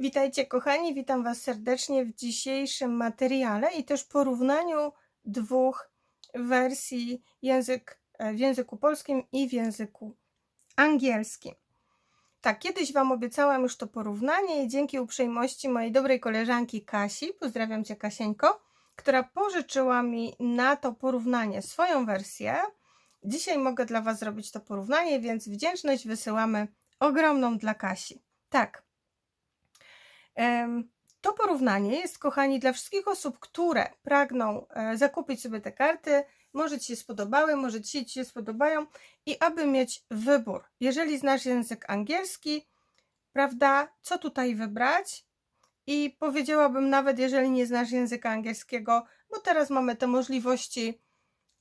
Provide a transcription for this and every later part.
Witajcie kochani, witam Was serdecznie w dzisiejszym materiale i też porównaniu dwóch wersji język, e, w języku polskim i w języku angielskim. Tak, kiedyś Wam obiecałam już to porównanie i dzięki uprzejmości mojej dobrej koleżanki Kasi, pozdrawiam Cię Kasieńko, która pożyczyła mi na to porównanie swoją wersję. Dzisiaj mogę dla Was zrobić to porównanie, więc wdzięczność wysyłamy ogromną dla Kasi. Tak, To porównanie jest, kochani, dla wszystkich osób, które pragną e, zakupić sobie te karty. Może Ci się spodobały, może Ci się spodobają i aby mieć wybór. Jeżeli znasz język angielski, prawda, co tutaj wybrać? I powiedziałabym nawet, jeżeli nie znasz języka angielskiego, bo teraz mamy te możliwości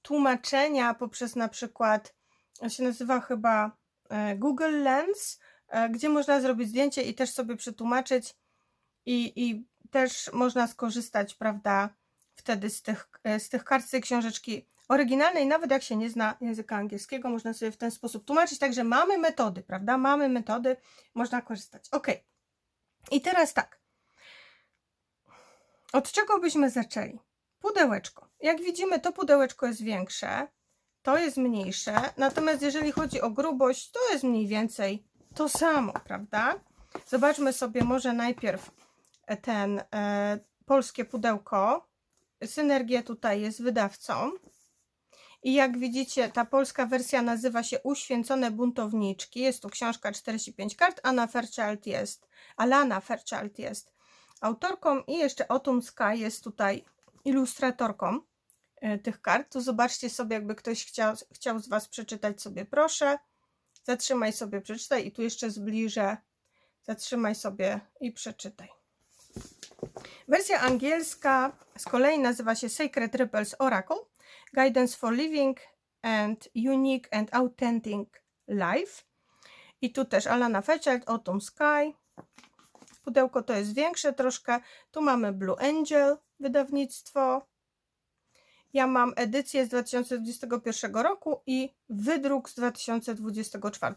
tłumaczenia poprzez na przykład, się nazywa chyba e, Google Lens, e, gdzie można zrobić zdjęcie i też sobie przetłumaczyć i, i też można skorzystać, prawda, wtedy z tych, e, z tych kart, z tej książeczki oryginalnej, nawet jak się nie zna języka angielskiego, można sobie w ten sposób tłumaczyć, także mamy metody, prawda, mamy metody, można korzystać. Ok, i teraz tak, od czego byśmy zaczęli? Pudełeczko. Jak widzimy, to pudełeczko jest większe, to jest mniejsze, natomiast jeżeli chodzi o grubość, to jest mniej więcej to samo, prawda? Zobaczmy sobie może najpierw ten e, polskie pudełko. Synergia tutaj jest wydawcą. I jak widzicie, ta polska wersja nazywa się Uświęcone buntowniczki. Jest tu książka 45 kart. Anna Fairchild jest, Alana Fairchild jest autorką i jeszcze Autumn Sky jest tutaj ilustratorką e, tych kart. Tu zobaczcie sobie, jakby ktoś chciał, chciał z Was przeczytać sobie, proszę. Zatrzymaj sobie, przeczytaj i tu jeszcze zbliżę. Zatrzymaj sobie i przeczytaj. Wersja angielska z kolei nazywa się Sacred Ripples Oracle Guidance for Living and Unique and Authentic Life. I tu też Alana Fairchild, Autumn Sky. Pudełko to jest większe troszkę. Tu mamy Blue Angel, wydawnictwo. Ja mam edycję z 2021 roku i wydruk z 2024.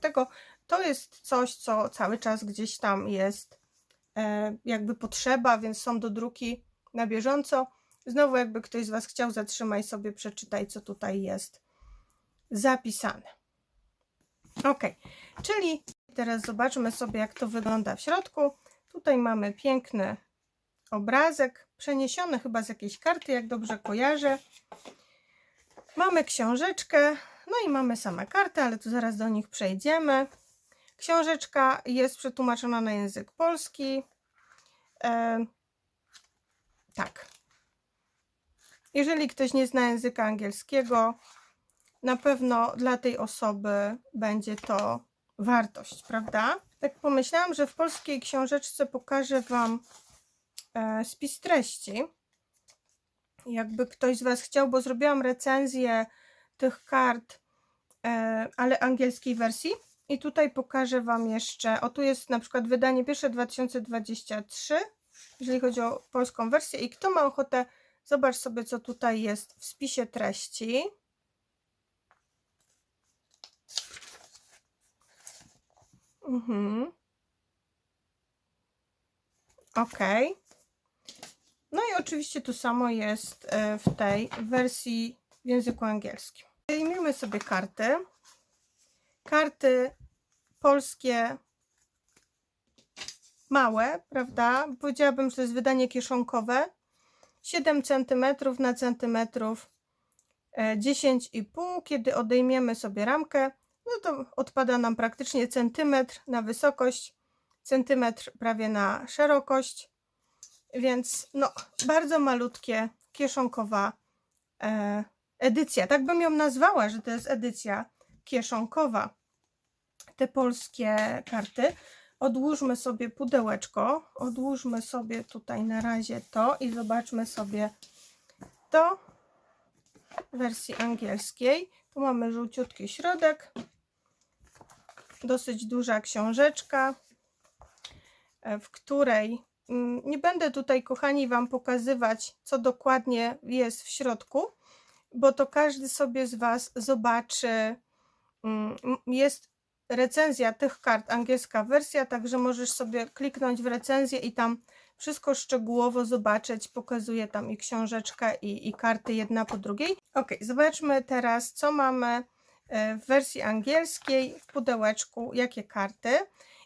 To jest coś, co cały czas gdzieś tam jest jakby potrzeba, więc są do druki na bieżąco. Znowu, jakby ktoś z Was chciał, zatrzymaj sobie, przeczytaj, co tutaj jest zapisane. Ok, czyli teraz zobaczmy sobie, jak to wygląda w środku. Tutaj mamy piękny obrazek, przeniesiony chyba z jakiejś karty, jak dobrze kojarzę. Mamy książeczkę, no i mamy same karty, ale tu zaraz do nich przejdziemy. Książeczka jest przetłumaczona na język polski. E, tak. Jeżeli ktoś nie zna języka angielskiego, na pewno dla tej osoby będzie to wartość, prawda? Tak pomyślałam, że w polskiej książeczce pokażę Wam e, spis treści. Jakby ktoś z Was chciał, bo zrobiłam recenzję tych kart, e, ale angielskiej wersji. I tutaj pokażę Wam jeszcze, o tu jest na przykład wydanie pierwsze 2023, jeżeli chodzi o polską wersję. I kto ma ochotę, zobacz sobie, co tutaj jest w spisie treści. Mhm. Ok. No i oczywiście to samo jest e, w tej wersji w języku angielskim. Wyjmijmy sobie karty. Karty polskie małe, prawda? Powiedziałabym, że to jest wydanie kieszonkowe. 7 cm na centymetrów 10,5. E, Kiedy odejmiemy sobie ramkę, no to odpada nam praktycznie centymetr na wysokość, centymetr prawie na szerokość. Więc no, bardzo malutkie, kieszonkowa e, edycja. Tak bym ją nazwała, że to jest edycja kieszonkowa te polskie karty. Odłóżmy sobie pudełeczko, odłóżmy sobie tutaj na razie to i zobaczmy sobie to w wersji angielskiej. Tu mamy żółciutki środek, dosyć duża książeczka, e, w której mm, nie będę tutaj, kochani, Wam pokazywać, co dokładnie jest w środku, bo to każdy sobie z Was zobaczy. Mm, jest recenzja tych kart, angielska wersja, także możesz sobie kliknąć w recenzję i tam wszystko szczegółowo zobaczyć. Pokazuję tam i książeczkę, i, i karty jedna po drugiej. Ok, zobaczmy teraz, co mamy e, w wersji angielskiej w pudełeczku, jakie karty.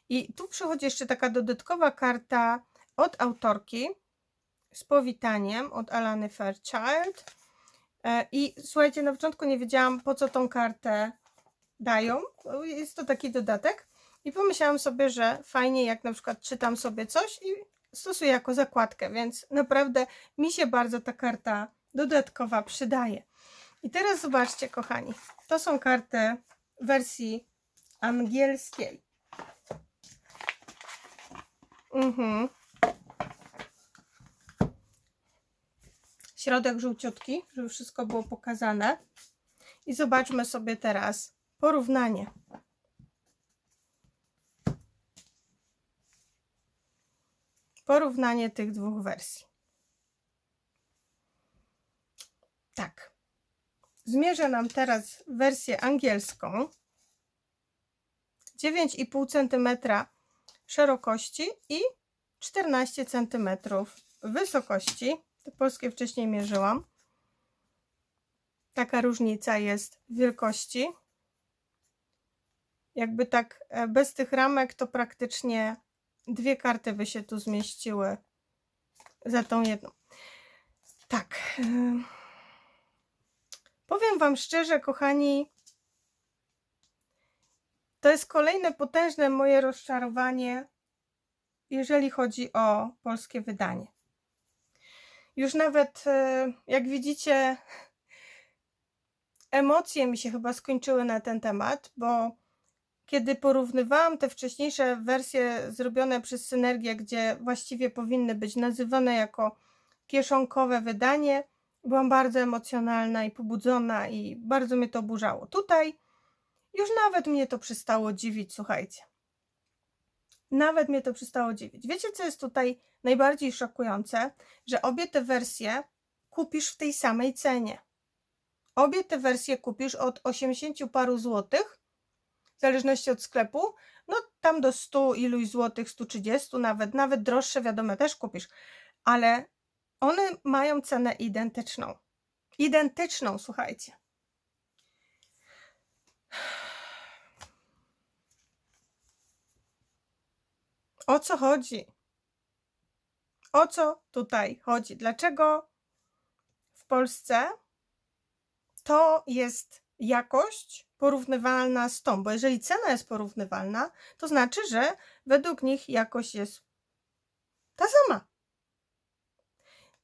I tu przychodzi jeszcze taka dodatkowa karta od autorki z powitaniem od Alany Fairchild. E, I słuchajcie, na początku nie wiedziałam, po co tą kartę dają. Jest to taki dodatek. I pomyślałam sobie, że fajnie, jak na przykład czytam sobie coś i stosuję jako zakładkę, więc naprawdę mi się bardzo ta karta dodatkowa przydaje. I teraz zobaczcie, kochani, to są karty wersji angielskiej. Mhm. Środek żółciutki, żeby wszystko było pokazane. I zobaczmy sobie teraz porównanie. Porównanie tych dwóch wersji. Tak. Zmierzę nam teraz wersję angielską. 9,5 cm szerokości i 14 cm wysokości. Te polskie wcześniej mierzyłam. Taka różnica jest wielkości. Jakby tak e, bez tych ramek, to praktycznie dwie karty by się tu zmieściły za tą jedną. Tak. e, Powiem Wam szczerze, kochani, to jest kolejne potężne moje rozczarowanie, jeżeli chodzi o polskie wydanie. Już nawet, e, jak widzicie, emocje mi się chyba skończyły na ten temat, bo kiedy porównywałam te wcześniejsze wersje zrobione przez Synergię, gdzie właściwie powinny być nazywane jako kieszonkowe wydanie, byłam bardzo emocjonalna i pobudzona i bardzo mnie to oburzało. Tutaj już nawet mnie to przestało dziwić, słuchajcie. Nawet mnie to przestało dziwić. Wiecie, co jest tutaj najbardziej szokujące? Że obie te wersje kupisz w tej samej cenie. Obie te wersje kupisz od 80 paru złotych, w zależności od sklepu, no tam do 100 iluś złotych, 130 nawet, nawet droższe, wiadomo, też kupisz, ale one mają cenę identyczną. Identyczną, słuchajcie. O co chodzi? O co tutaj chodzi? Dlaczego w Polsce to jest jakość porównywalna z tą? Bo jeżeli cena jest porównywalna, to znaczy, że według nich jakość jest ta sama.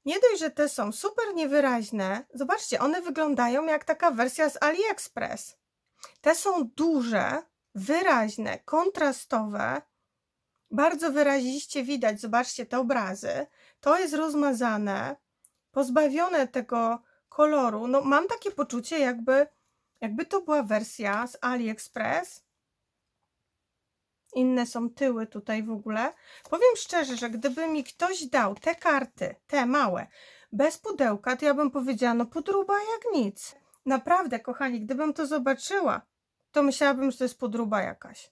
Nie dość, że te są super niewyraźne, zobaczcie, one wyglądają jak taka wersja z AliExpress. Te są duże, wyraźne, kontrastowe, bardzo wyraziście widać, zobaczcie te obrazy. To jest rozmazane, pozbawione tego koloru. No, mam takie poczucie, jakby, jakby to była wersja z AliExpress. Inne są tyły tutaj w ogóle. Powiem szczerze, że gdyby mi ktoś dał te karty, te małe, bez pudełka, to ja bym powiedziała, no podruba jak nic. Naprawdę, kochani, gdybym to zobaczyła, to myślałabym, że to jest podruba jakaś.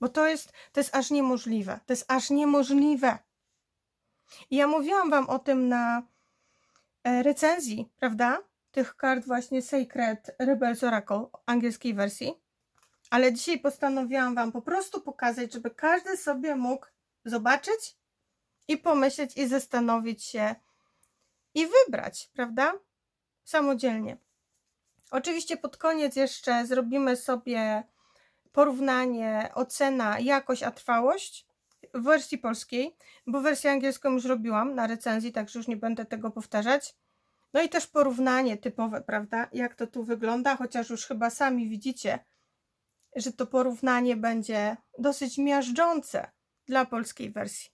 Bo to jest, to jest aż niemożliwe. To jest aż niemożliwe. I ja mówiłam Wam o tym na e, recenzji, prawda? Tych kart właśnie Sacred Rebels Oracle angielskiej wersji. Ale dzisiaj postanowiłam Wam po prostu pokazać, żeby każdy sobie mógł zobaczyć i pomyśleć i zastanowić się i wybrać, prawda? Samodzielnie. Oczywiście pod koniec jeszcze zrobimy sobie porównanie, ocena, jakość, a trwałość w wersji polskiej, bo wersję angielską już robiłam na recenzji, także już nie będę tego powtarzać. No i też porównanie typowe, prawda? Jak to tu wygląda, chociaż już chyba sami widzicie, że to porównanie będzie dosyć miażdżące dla polskiej wersji.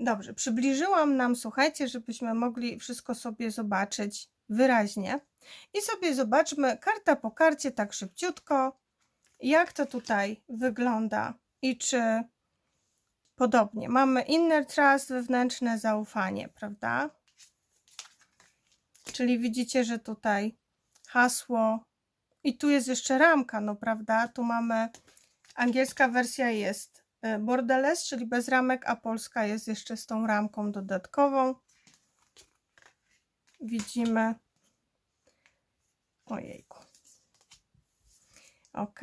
Dobrze, przybliżyłam nam, słuchajcie, żebyśmy mogli wszystko sobie zobaczyć wyraźnie. I sobie zobaczmy karta po karcie, tak szybciutko, jak to tutaj wygląda i czy podobnie. Mamy inner trust, wewnętrzne zaufanie, prawda? Czyli widzicie, że tutaj hasło i tu jest jeszcze ramka, no prawda? Tu mamy Angielska wersja jest e, borderless, czyli bez ramek, a polska jest jeszcze z tą ramką dodatkową. Widzimy. Ojejku. Ok.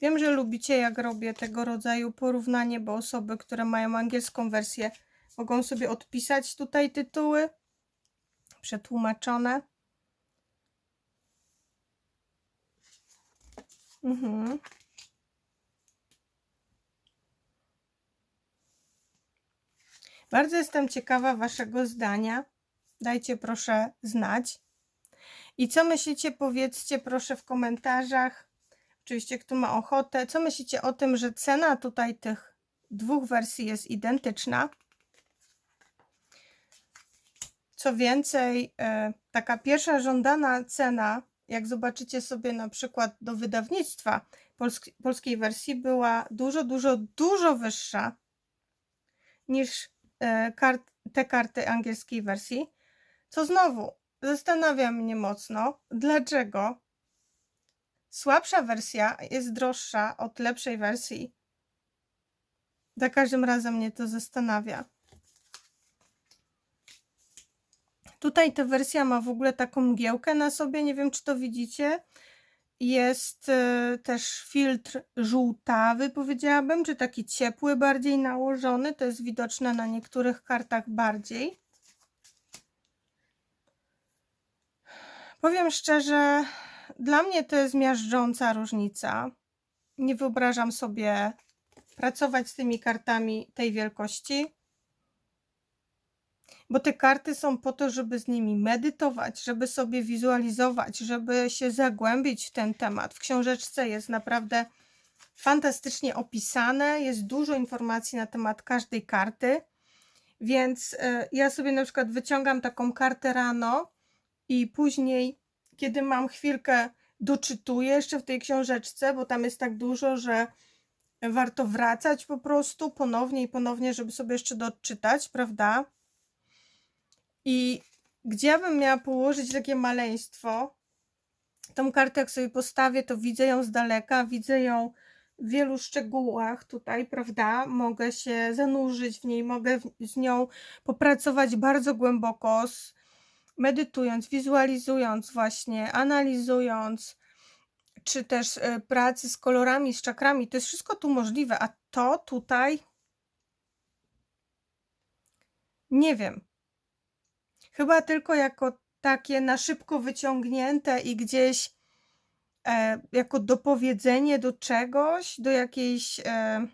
Wiem, że lubicie, jak robię tego rodzaju porównanie, bo osoby, które mają angielską wersję, mogą sobie odpisać tutaj tytuły przetłumaczone. Mhm. Bardzo jestem ciekawa Waszego zdania. Dajcie proszę znać. I co myślicie, powiedzcie proszę w komentarzach. Oczywiście, kto ma ochotę. Co myślicie o tym, że cena tutaj tych dwóch wersji jest identyczna? Co więcej, e, taka pierwsza żądana cena, jak zobaczycie sobie na przykład do wydawnictwa polski, polskiej wersji, była dużo, dużo, dużo wyższa niż e, kart, te karty angielskiej wersji. Co znowu zastanawia mnie mocno, dlaczego słabsza wersja jest droższa od lepszej wersji. Za każdym razem mnie to zastanawia. Tutaj ta wersja ma w ogóle taką mgiełkę na sobie, nie wiem czy to widzicie. Jest y, też filtr żółtawy, powiedziałabym, czy taki ciepły, bardziej nałożony. To jest widoczne na niektórych kartach bardziej. Powiem szczerze, dla mnie to jest miażdżąca różnica. Nie wyobrażam sobie pracować z tymi kartami tej wielkości bo te karty są po to, żeby z nimi medytować, żeby sobie wizualizować, żeby się zagłębić w ten temat. W książeczce jest naprawdę fantastycznie opisane, jest dużo informacji na temat każdej karty, więc e, ja sobie na przykład wyciągam taką kartę rano i później, kiedy mam chwilkę, doczytuję jeszcze w tej książeczce, bo tam jest tak dużo, że warto wracać po prostu ponownie i ponownie, żeby sobie jeszcze doczytać, prawda? I gdzie ja bym miała położyć takie maleństwo, tą kartę jak sobie postawię, to widzę ją z daleka, widzę ją w wielu szczegółach tutaj, prawda? Mogę się zanurzyć w niej, mogę z nią popracować bardzo głęboko, medytując, wizualizując właśnie, analizując, czy też e, pracy z kolorami, z czakrami. To jest wszystko tu możliwe, a to tutaj nie wiem. Chyba tylko jako takie na szybko wyciągnięte i gdzieś e, jako dopowiedzenie do czegoś, do jakiejś e,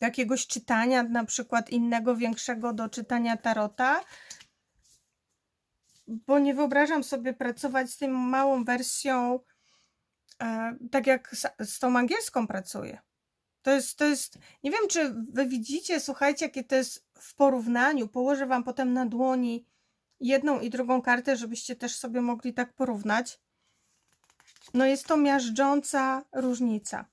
jakiegoś czytania, na przykład innego, większego do czytania tarota, bo nie wyobrażam sobie pracować z tą małą wersją, e, tak jak z, z tą angielską pracuję. To jest, to jest, nie wiem, czy wy widzicie, słuchajcie, jakie to jest w porównaniu. Położę wam potem na dłoni jedną i drugą kartę, żebyście też sobie mogli tak porównać. No jest to miażdżąca różnica.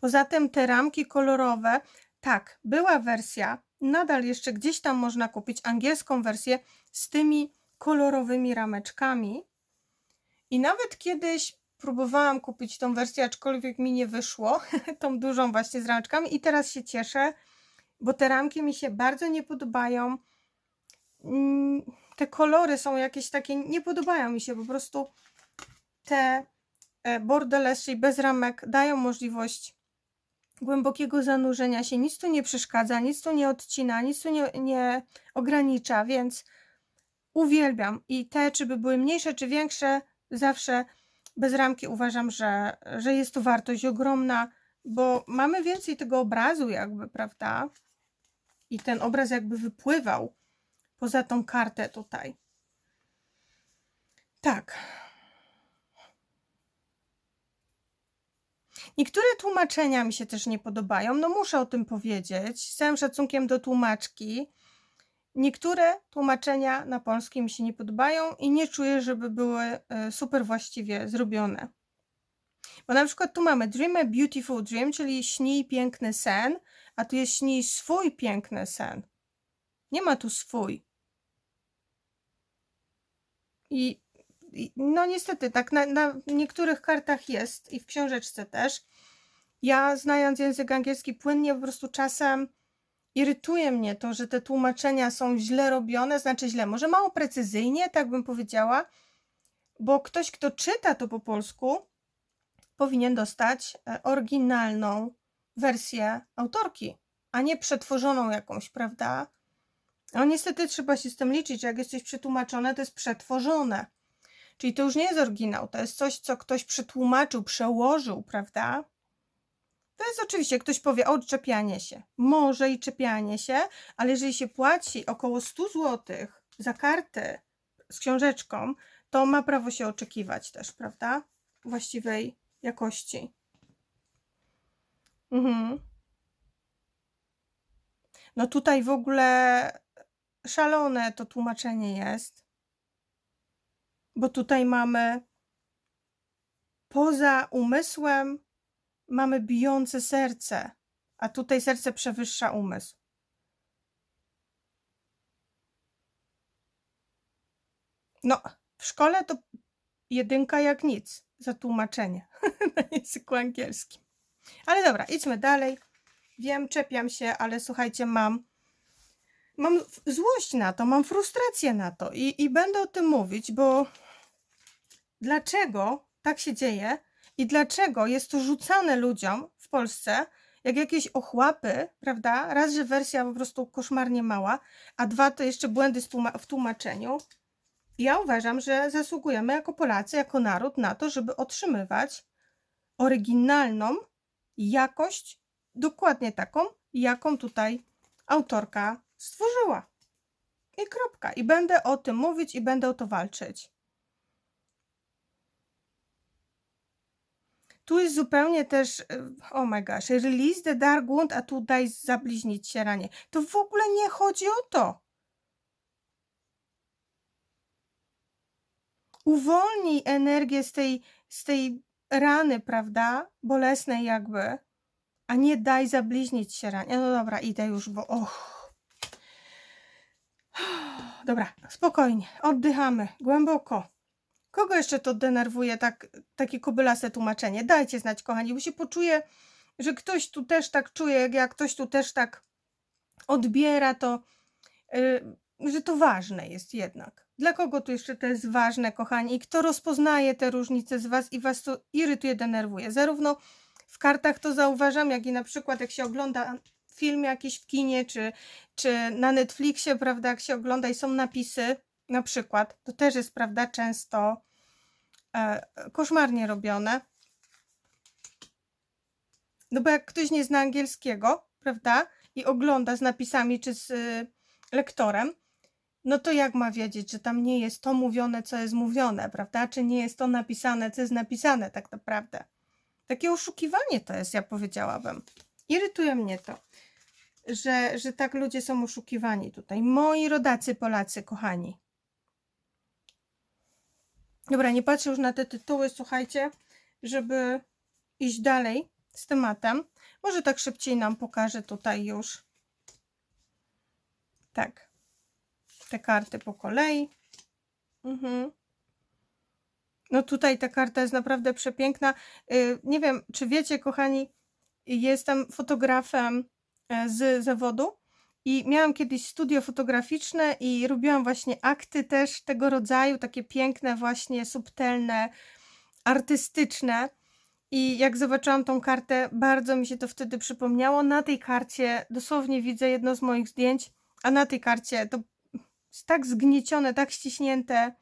Poza tym te ramki kolorowe, tak, była wersja, nadal jeszcze gdzieś tam można kupić angielską wersję z tymi kolorowymi rameczkami. I nawet kiedyś próbowałam kupić tą wersję, aczkolwiek mi nie wyszło, tą dużą właśnie z rameczkami i teraz się cieszę, bo te ramki mi się bardzo nie podobają. Mm, te kolory są jakieś takie, nie podobają mi się, po prostu te e, borderless, czyli bez ramek, dają możliwość głębokiego zanurzenia się, nic tu nie przeszkadza, nic tu nie odcina, nic tu nie, nie ogranicza, więc uwielbiam i te, czy by były mniejsze, czy większe, zawsze bez ramki uważam, że, że jest to wartość ogromna, bo mamy więcej tego obrazu jakby, prawda? I ten obraz jakby wypływał poza tą kartę tutaj. Tak. Niektóre tłumaczenia mi się też nie podobają, no muszę o tym powiedzieć, z całym szacunkiem do tłumaczki. Niektóre tłumaczenia na polski mi się nie podobają i nie czuję, żeby były e, super właściwie zrobione. Bo na przykład tu mamy Dream a Beautiful Dream, czyli śnij piękny sen, a tu jest śnij swój piękny sen. Nie ma tu swój. I i- no niestety, tak na, na niektórych kartach jest i w książeczce też. Ja, znając język angielski płynnie, po prostu czasem irytuje mnie to, że te tłumaczenia są źle robione, znaczy źle, może mało precyzyjnie, tak bym powiedziała, bo ktoś, kto czyta to po polsku, powinien dostać e, oryginalną wersję autorki, a nie przetworzoną jakąś, prawda? A niestety trzeba się z tym liczyć, że jak jest coś przetłumaczone, to jest przetworzone. Czyli to już nie jest oryginał, to jest coś, co ktoś przetłumaczył, przełożył, prawda? Jest oczywiście, ktoś powie, o, czepianie się. Może i czepianie się, ale jeżeli się płaci około 100 zł za kartę z książeczką, to ma prawo się oczekiwać też, prawda? Właściwej jakości. Mhm. No tutaj w ogóle szalone to tłumaczenie jest, bo tutaj mamy poza umysłem mamy bijące serce, a tutaj serce przewyższa umysł. No, w szkole to jedynka jak nic za tłumaczenie na języku angielskim. Ale dobra, idźmy dalej. Wiem, czepiam się, ale słuchajcie, mam mam złość na to, mam frustrację na to i, i będę o tym mówić, bo dlaczego tak się dzieje i dlaczego jest to rzucane ludziom w Polsce jak jakieś ochłapy, prawda? Raz, że wersja po prostu koszmarnie mała, a dwa to jeszcze błędy w tłumaczeniu. Ja uważam, że zasługujemy jako Polacy, jako naród na to, żeby otrzymywać oryginalną jakość, dokładnie taką, jaką tutaj autorka stworzyła. I kropka. I będę o tym mówić i będę o to walczyć. Tu jest zupełnie też, y, oh my gosh, release the dark wound, a tu daj zabliźnić się ranie. To w ogóle nie chodzi o to. Uwolnij energię z tej, z tej rany, prawda? Bolesnej jakby, a nie daj zabliźnić się ranie. No dobra, idę już, bo och. Dobra, spokojnie, oddychamy głęboko. Kogo jeszcze to denerwuje tak, takie kobylaste tłumaczenie? Dajcie znać, kochani, bo się poczuję, że ktoś tu też tak czuje, jak ja ktoś tu też tak odbiera to, y, że to ważne jest jednak. Dla kogo tu jeszcze to jest ważne, kochani? I kto rozpoznaje te różnice z Was i Was to irytuje, denerwuje? Zarówno w kartach to zauważam, jak i na przykład jak się ogląda film jakiś w kinie, czy, czy na Netflixie, prawda, jak się ogląda i są napisy, na przykład, to też jest, prawda, często e, koszmarnie robione. No bo jak ktoś nie zna angielskiego, prawda, i ogląda z napisami czy z y, lektorem, no to jak ma wiedzieć, że tam nie jest to mówione, co jest mówione, prawda? Czy nie jest to napisane, co jest napisane tak naprawdę. Takie oszukiwanie to jest, ja powiedziałabym. Irytuje mnie to, że, że tak ludzie są oszukiwani tutaj. Moi rodacy Polacy, kochani. Dobra, nie patrzę już na te tytuły, słuchajcie, żeby iść dalej z tematem. Może tak szybciej nam pokaże tutaj już. Tak. Te karty po kolei. Mhm. No tutaj ta karta jest naprawdę przepiękna. Y, Nie wiem, czy wiecie, kochani, jestem fotografem e, z zawodu i miałam kiedyś studio fotograficzne i robiłam właśnie akty też tego rodzaju, takie piękne, właśnie subtelne, artystyczne. I jak zobaczyłam tą kartę, bardzo mi się to wtedy przypomniało. Na tej karcie dosłownie widzę jedno z moich zdjęć, a na tej karcie to jest tak zgniecione, tak ściśnięte,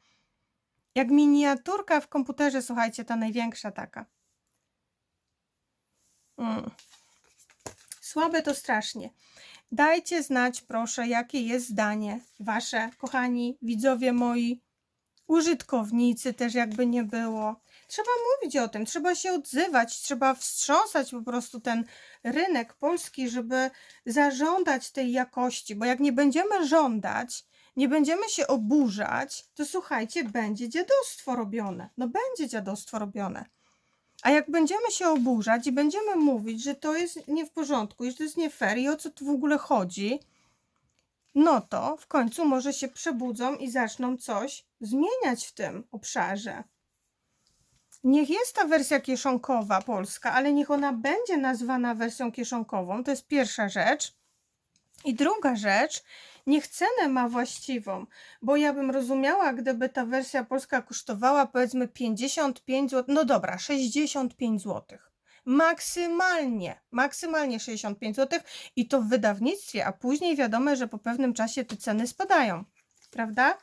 jak miniaturka w komputerze, słuchajcie, ta największa taka. Mm. Słabe to strasznie. Dajcie znać, proszę, jakie jest zdanie wasze, kochani widzowie moi, użytkownicy też jakby nie było. Trzeba mówić o tym, trzeba się odzywać, trzeba wstrząsać po prostu ten rynek polski, żeby zażądać tej jakości, bo jak nie będziemy żądać, nie będziemy się oburzać, to słuchajcie, będzie dziadostwo robione. No będzie dziadostwo robione. A jak będziemy się oburzać i będziemy mówić, że to jest nie w porządku i że to jest nie fair i o co tu w ogóle chodzi, no to w końcu może się przebudzą i zaczną coś zmieniać w tym obszarze. Niech jest ta wersja kieszonkowa polska, ale niech ona będzie nazwana wersją kieszonkową. To jest pierwsza rzecz. I druga rzecz, niech cenę ma właściwą, bo ja bym rozumiała, gdyby ta wersja polska kosztowała powiedzmy 55 zł, no dobra, 65 zł. Maksymalnie, maksymalnie 65 zł i to w wydawnictwie, a później wiadomo, że po pewnym czasie te ceny spadają, prawda?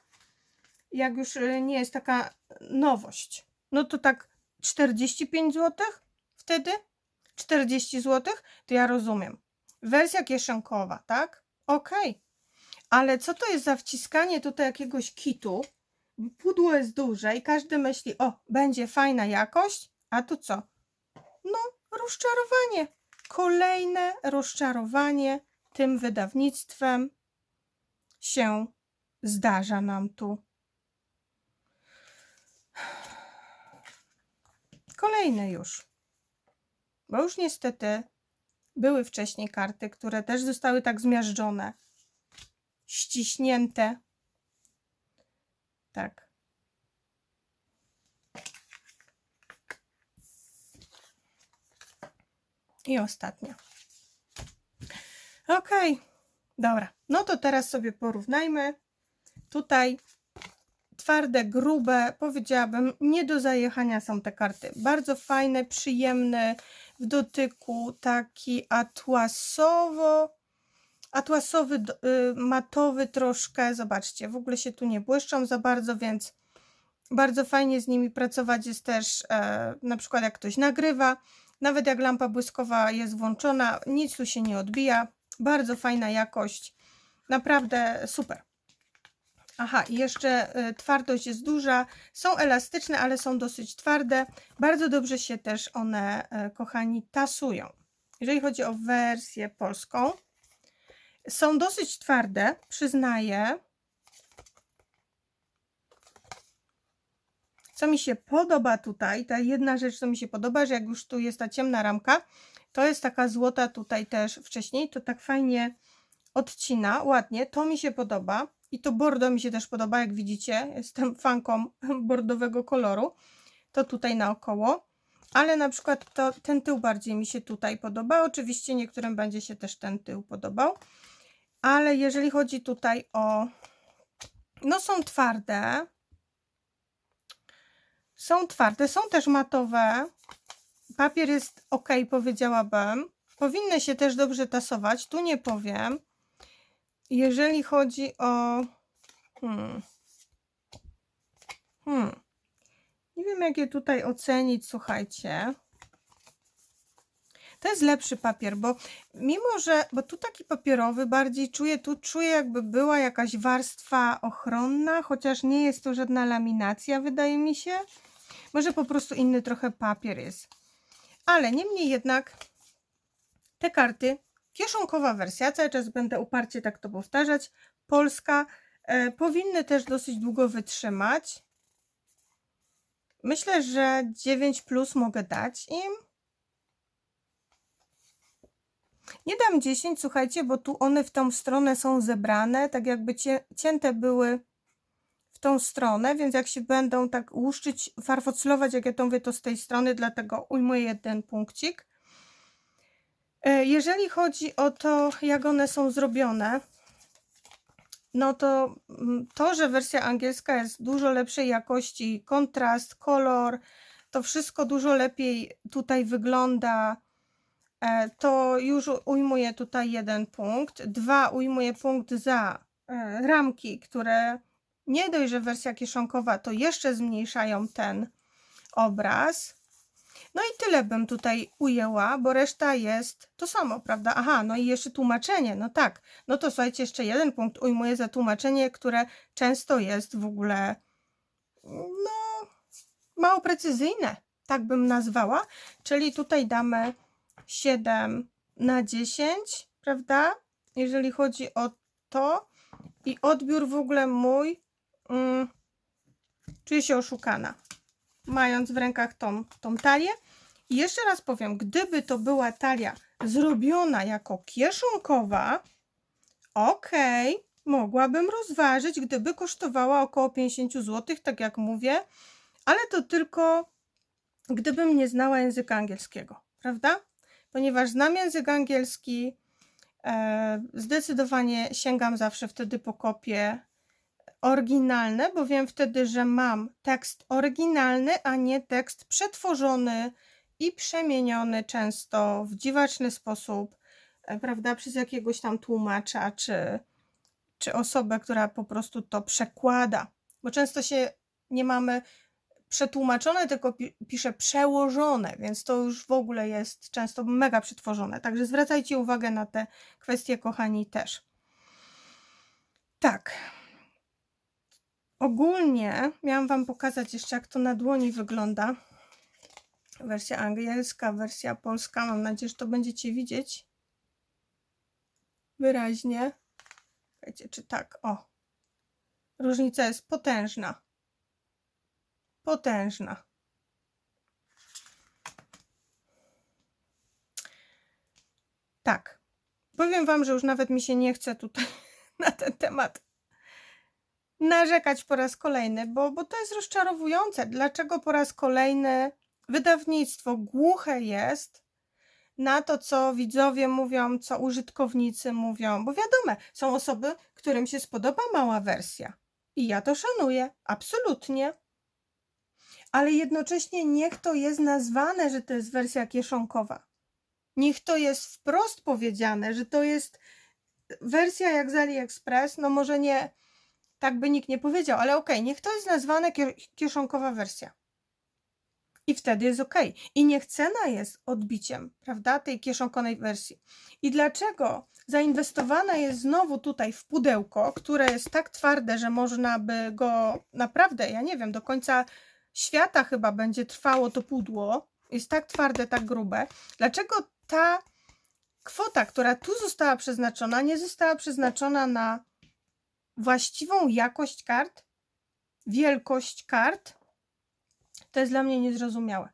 Jak już y, nie jest taka nowość. No to tak 45 zł wtedy? 40 zł? To ja rozumiem. Wersja kieszonkowa, tak? Okej. Ale co to jest za wciskanie tutaj jakiegoś kitu? Pudło jest duże i każdy myśli, o, będzie fajna jakość, a tu co? No, rozczarowanie. Kolejne rozczarowanie tym wydawnictwem się zdarza nam tu. Kolejne już. Bo już niestety były wcześniej karty, które też zostały tak zmiażdżone, ściśnięte. Tak. I ostatnia. Ok, dobra. No to teraz sobie porównajmy. Tutaj twarde, grube, powiedziałabym, nie do zajechania są te karty. Bardzo fajne, przyjemne w dotyku, taki atłasowo, atłasowy, y, matowy troszkę. Zobaczcie, w ogóle się tu nie błyszczą za bardzo, więc bardzo fajnie z nimi pracować jest też e, na przykład jak ktoś nagrywa, nawet jak lampa błyskowa jest włączona, nic tu się nie odbija. Bardzo fajna jakość, naprawdę super. Aha, i jeszcze y, twardość jest duża. Są elastyczne, ale są dosyć twarde. Bardzo dobrze się też one, y, kochani, tasują. Jeżeli chodzi o wersję polską, są dosyć twarde, przyznaję. Co mi się podoba tutaj, ta jedna rzecz, co mi się podoba, że jak już tu jest ta ciemna ramka, to jest taka złota tutaj też wcześniej, to tak fajnie odcina, ładnie, to mi się podoba. I to bordo mi się też podoba, jak widzicie, jestem fanką bordowego koloru. To tutaj naokoło. Ale na przykład to, ten tył bardziej mi się tutaj podoba. Oczywiście niektórym będzie się też ten tył podobał. Ale jeżeli chodzi tutaj o... No są twarde. Są twarde, są też matowe. Papier jest ok, powiedziałabym. Powinny się też dobrze tasować, tu nie powiem. Jeżeli chodzi o. Hmm. Hmm. Nie wiem, jak je tutaj ocenić, słuchajcie. To jest lepszy papier, bo mimo, że, bo tu taki papierowy bardziej czuję, tu czuję jakby była jakaś warstwa ochronna, chociaż nie jest to żadna laminacja, wydaje mi się. Może po prostu inny trochę papier jest. Ale niemniej jednak te karty Kieszonkowa wersja, cały czas będę uparcie tak to powtarzać. Polska e, powinny też dosyć długo wytrzymać. Myślę, że 9 plus mogę dać im. Nie dam 10, słuchajcie, bo tu one w tą stronę są zebrane, tak jakby cię, cięte były w tą stronę, więc jak się będą tak łuszczyć, farfoclować, jak ja to mówię, to z tej strony, dlatego ujmuję jeden punkcik. E, Jeżeli chodzi o to, jak one są zrobione, no to mm, to, że wersja angielska jest dużo lepszej jakości, kontrast, kolor, to wszystko dużo lepiej tutaj wygląda, to już ujmuje tutaj jeden punkt. Dwa, ujmuje punkt za e, ramki, które nie dość, że wersja kieszonkowa, to jeszcze zmniejszają ten obraz. No i tyle bym tutaj ujęła, bo reszta jest to samo, prawda? Aha, no i jeszcze tłumaczenie, no tak. No to słuchajcie, jeszcze jeden punkt ujmuję za tłumaczenie, które często jest w ogóle, no, mało precyzyjne, tak bym nazwała. Czyli tutaj damy 7 na 10, prawda? Jeżeli chodzi o to i odbiór w ogóle mój, mm, czuję się oszukana mając w rękach tą, tą talię. I jeszcze raz powiem, gdyby to była talia zrobiona jako kieszonkowa, ok, mogłabym rozważyć, gdyby kosztowała około 50 zł, tak jak mówię, ale to tylko gdybym nie znała języka angielskiego, prawda? Ponieważ znam język angielski, e, zdecydowanie sięgam zawsze wtedy po kopie oryginalne, bo wiem wtedy, że mam tekst oryginalny, a nie tekst przetworzony i przemieniony często w dziwaczny sposób, e, prawda, przez jakiegoś tam tłumacza czy, czy osobę, która po prostu to przekłada. Bo często się nie mamy przetłumaczone, tylko pi pisze przełożone, więc to już w ogóle jest często mega przetworzone. Także zwracajcie uwagę na te kwestie, kochani, też. Tak. Ogólnie miałam Wam pokazać jeszcze, jak to na dłoni wygląda. Wersja angielska, wersja polska. Mam nadzieję, że to będziecie widzieć wyraźnie. Wiecie, czy tak? O. Różnica jest potężna. Potężna. Tak. Powiem Wam, że już nawet mi się nie chce tutaj na ten temat narzekać po raz kolejny, bo, bo to jest rozczarowujące. Dlaczego po raz kolejny wydawnictwo głuche jest na to, co widzowie mówią, co użytkownicy mówią? Bo wiadomo, są osoby, którym się spodoba mała wersja. I ja to szanuję, absolutnie. Ale jednocześnie niech to jest nazwane, że to jest wersja kieszonkowa. Niech to jest wprost powiedziane, że to jest wersja jak z AliExpress, no może nie tak by nikt nie powiedział, ale okej, okay, niech to jest nazwane kieszonkowa wersja. I wtedy jest ok. I niech cena jest odbiciem, prawda, tej kieszonkowej wersji. I dlaczego zainwestowana jest znowu tutaj w pudełko, które jest tak twarde, że można by go naprawdę, ja nie wiem, do końca świata chyba będzie trwało to pudło. Jest tak twarde, tak grube. Dlaczego ta kwota, która tu została przeznaczona, nie została przeznaczona na właściwą jakość kart, wielkość kart, to jest dla mnie niezrozumiałe.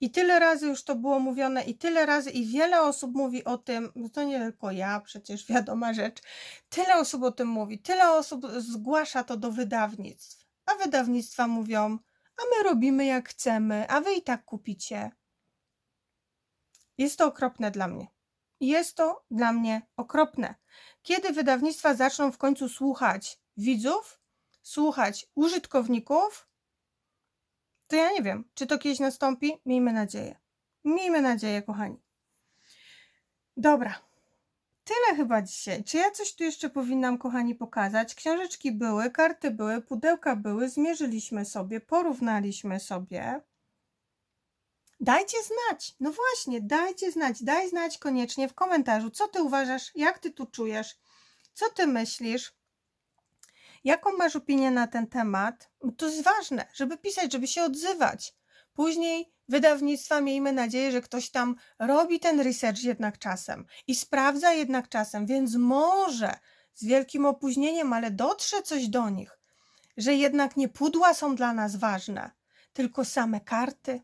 I tyle razy już to było mówione, i tyle razy, i wiele osób mówi o tym, no to nie tylko ja, przecież wiadoma rzecz, tyle osób o tym mówi, tyle osób zgłasza to do wydawnictw, a wydawnictwa mówią, a my robimy jak chcemy, a wy i tak kupicie. Jest to okropne dla mnie. Jest to dla mnie okropne. Kiedy wydawnictwa zaczną w końcu słuchać widzów, słuchać użytkowników, to ja nie wiem, czy to kiedyś nastąpi. Miejmy nadzieję. Miejmy nadzieję, kochani. Dobra. Tyle chyba dzisiaj. Czy ja coś tu jeszcze powinnam, kochani, pokazać? Książeczki były, karty były, pudełka były, zmierzyliśmy sobie, porównaliśmy sobie. Dajcie znać, no właśnie, dajcie znać, daj znać koniecznie w komentarzu, co ty uważasz, jak ty tu czujesz, co ty myślisz, jaką masz opinię na ten temat. To jest ważne, żeby pisać, żeby się odzywać. Później wydawnictwa miejmy nadzieję, że ktoś tam robi ten research jednak czasem i sprawdza jednak czasem, więc może z wielkim opóźnieniem, ale dotrze coś do nich, że jednak nie pudła są dla nas ważne, tylko same karty,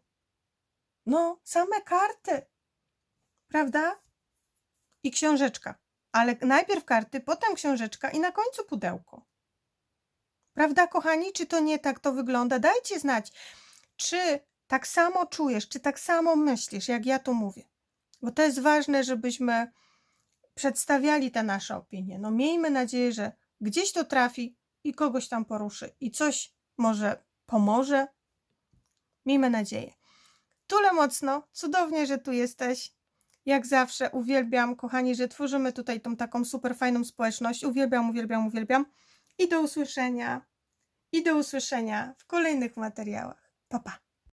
no, same karty. Prawda? I książeczka. Ale najpierw karty, potem książeczka i na końcu pudełko. Prawda, kochani? Czy to nie tak to wygląda? Dajcie znać, czy tak samo czujesz, czy tak samo myślisz, jak ja to mówię. Bo to jest ważne, żebyśmy przedstawiali te nasze opinie. No, miejmy nadzieję, że gdzieś to trafi i kogoś tam poruszy i coś może pomoże. Miejmy nadzieję. Tule mocno, cudownie, że tu jesteś. Jak zawsze uwielbiam, kochani, że tworzymy tutaj tą taką super fajną społeczność. Uwielbiam, uwielbiam, uwielbiam. I do usłyszenia. I do usłyszenia w kolejnych materiałach. Pa, pa.